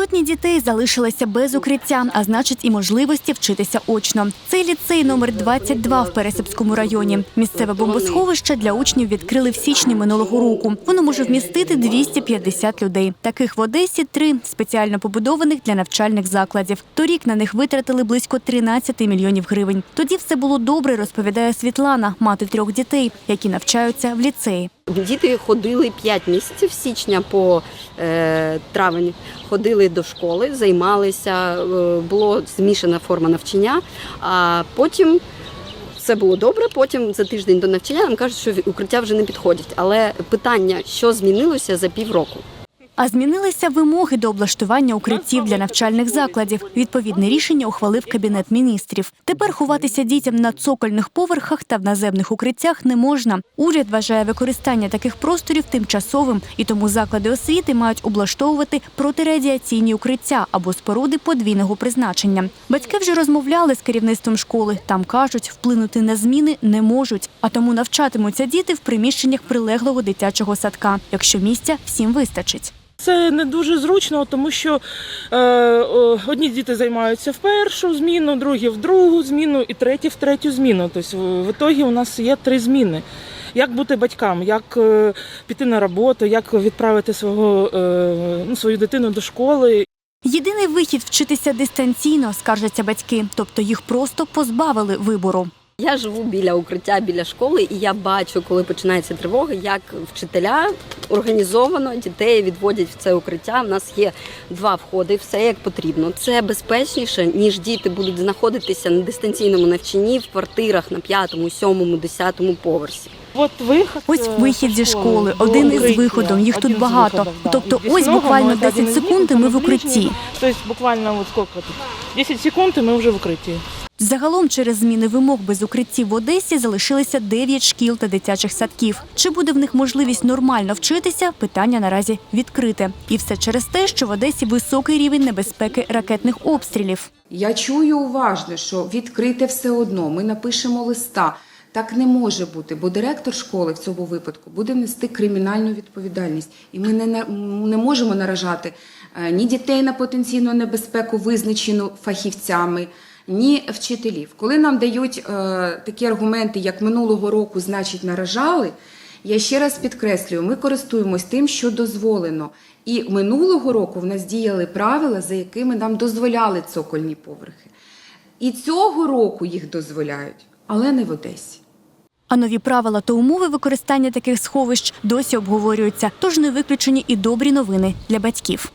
Сотні дітей залишилися без укриття, а значить і можливості вчитися очно. Цей ліцей номер 22 в Пересипському районі. Місцеве бомбосховище для учнів відкрили в січні минулого року. Воно може вмістити 250 людей. Таких в Одесі три спеціально побудованих для навчальних закладів. Торік на них витратили близько 13 мільйонів гривень. Тоді все було добре, розповідає Світлана, мати трьох дітей, які навчаються в ліцеї. Діти ходили 5 місяців січня по е, травень, ходили до школи, займалися, е, було змішана форма навчання, а потім. Все було добре. Потім за тиждень до навчання нам кажуть, що укриття вже не підходять. Але питання, що змінилося за півроку? А змінилися вимоги до облаштування укриттів для навчальних закладів. Відповідне рішення ухвалив кабінет міністрів. Тепер ховатися дітям на цокольних поверхах та в наземних укриттях не можна. Уряд вважає використання таких просторів тимчасовим, і тому заклади освіти мають облаштовувати протирадіаційні укриття або споруди подвійного призначення. Батьки вже розмовляли з керівництвом школи. Там кажуть, вплинути на зміни не можуть, а тому навчатимуться діти в приміщеннях прилеглого дитячого садка, якщо місця всім вистачить. Це не дуже зручно, тому що е, одні діти займаються в першу зміну, другі в другу зміну і треті в третю зміну. Тобто в, ітогі у нас є три зміни. Як бути батькам, як е, піти на роботу, як відправити свого, е, ну, свою дитину до школи. Єдиний вихід вчитися дистанційно, скаржаться батьки, тобто їх просто позбавили вибору. Я живу біля укриття, біля школи, і я бачу, коли починається тривога, як вчителя організовано дітей відводять в це укриття. У нас є два входи, все як потрібно. Це безпечніше, ніж діти будуть знаходитися на дистанційному навчанні в квартирах на п'ятому, сьомому, десятому поверсі. От виход, Ось е, вихід зі школи, один із виходом. Їх тут багато. Тобто, ось буквально 10 секунд, і ми в укритті. Тобто буквально от скільки тут? 10 секунд, і ми вже в укритті. Загалом через зміни вимог без укриттів в Одесі залишилися 9 шкіл та дитячих садків. Чи буде в них можливість нормально вчитися? Питання наразі відкрите. І все через те, що в Одесі високий рівень небезпеки ракетних обстрілів. Я чую уважно, що відкрите все одно. Ми напишемо листа. Так не може бути, бо директор школи в цьому випадку буде нести кримінальну відповідальність, і ми не, не можемо наражати е, ні дітей на потенційну небезпеку, визначену фахівцями, ні вчителів. Коли нам дають е, такі аргументи, як минулого року, значить, наражали. Я ще раз підкреслюю, ми користуємось тим, що дозволено. І минулого року в нас діяли правила, за якими нам дозволяли цокольні поверхи. І цього року їх дозволяють, але не в Одесі. А нові правила та умови використання таких сховищ досі обговорюються. Тож не виключені і добрі новини для батьків.